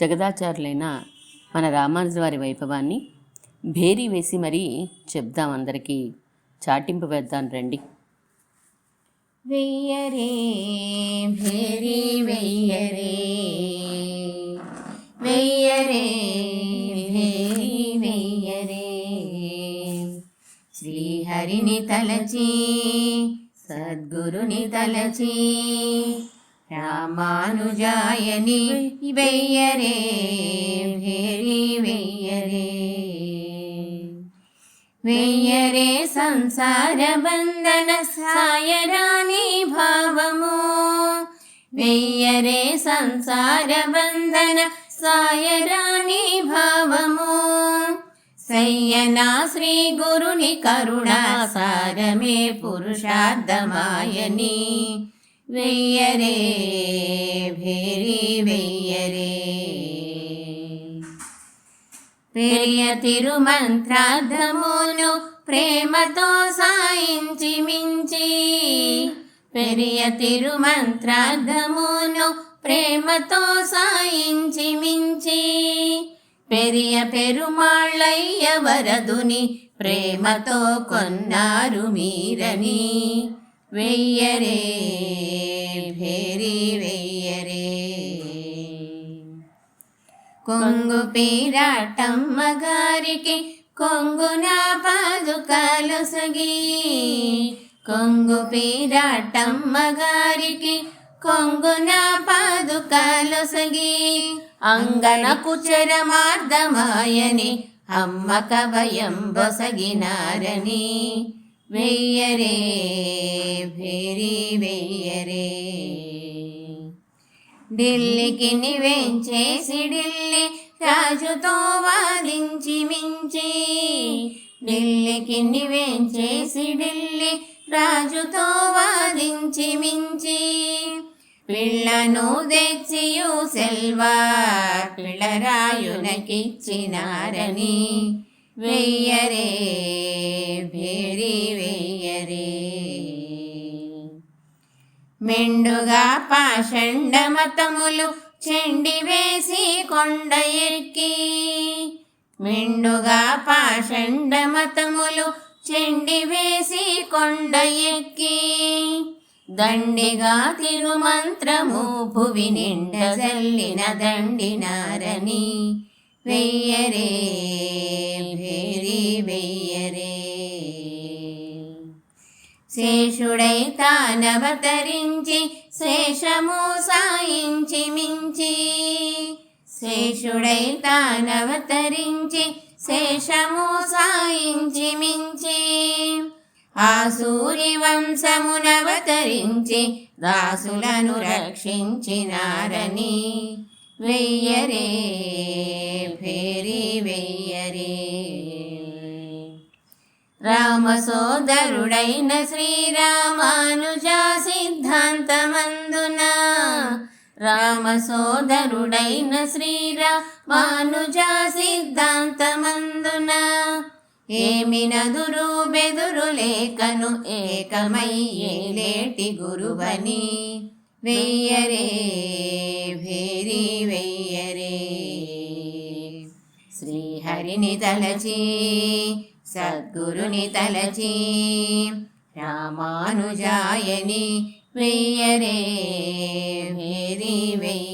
జగదాచారులైన మన రామానుజ వారి వైభవాన్ని భేరీ వేసి మరీ చెప్దాం అందరికీ. చాటింపు వేద్దాం రండి. వెయ్యరే భేరీ వెయ్యరే. వెయ్యరే వెయ్యరే. శ్రీహరిని తలచి సద్గురుని తలచి రామానుజాయని వెయ్యరే భేరి వెయ్యరే. వెయ్యరే సంసార బంధన సాయరాని భావము. వెయ్యరే సంసార బంధన సాయరాని భావము. సయ్యనా శ్రీ గురుని కరుణా సారమే పురుషార్థమాయని వెయ్యరే భేరి వెయ్యరే. పెరియ తిరుమంత్రార్థమును ప్రేమతో సాయించి మించి పెరియ తిరుమంత్రార్థమును ప్రేమతో సాయించి మించి పెరియ పెరుమాళ్ళయ్య వరదుని ప్రేమతో కొన్నారు మీరని. వెయ్యరే భేరి వెయ్యరే. కొంగు పీరాటమ్మ గారికి కొంగున పాదుకాలు సగి. కొంగు పీరాటమ్మ గారికి కొంగున పాదుకాలు సగి. అంగనకు చరమార్గమాయని అమ్మ కవయం బొసగినారని వెయ్యరే భేరి వెయ్యరే ఢిల్లీకి నివేంచేసి ఢిల్లీ రాజుతో వాదించి మించి. ఢిల్లీకి నివేంచేసి ఢిల్లీ రాజుతో వాదించి మించి. పిల్లను తెచ్చియు సెల్వా పిళ్ళరాయునకిచ్చినారని. వెయ్యరే భేరి మెండుగా పాషండమతములు చెండి వేసి కొండ ఎక్కి మెండుగా పాషండమతములు చెండి వేసి కొండ ఎక్కి దండిగా తిరుమంత్రము భువి నిండ జల్లిన దండినారని వెయ్యరే. శేషుడై తానవతరించి శేషము సాయించి మించి. శేషుడై తానవతరించి శేషము సాయించి మించి. ఆ సూరి వంశమునవతరించి దాసులను రక్షించినారని. వెయ్యరే భేరి వెయ్యరే. రామ సోదరుడైన శ్రీరామానుజ సిద్ధాంతమందున. రామ సోదరుడైన శ్రీరామానుజ సిద్ధాంతమందున. ఏమి నదురు బెదురు లేకను ఏకమై ఏలేటి గురువని. వెయ్యరే భేరి వెయ్యరే. శ్రీహరిని తలచి సద్గురుని తలచి రామానుజాయని వెయ్యరే వేరి వెయ్యరే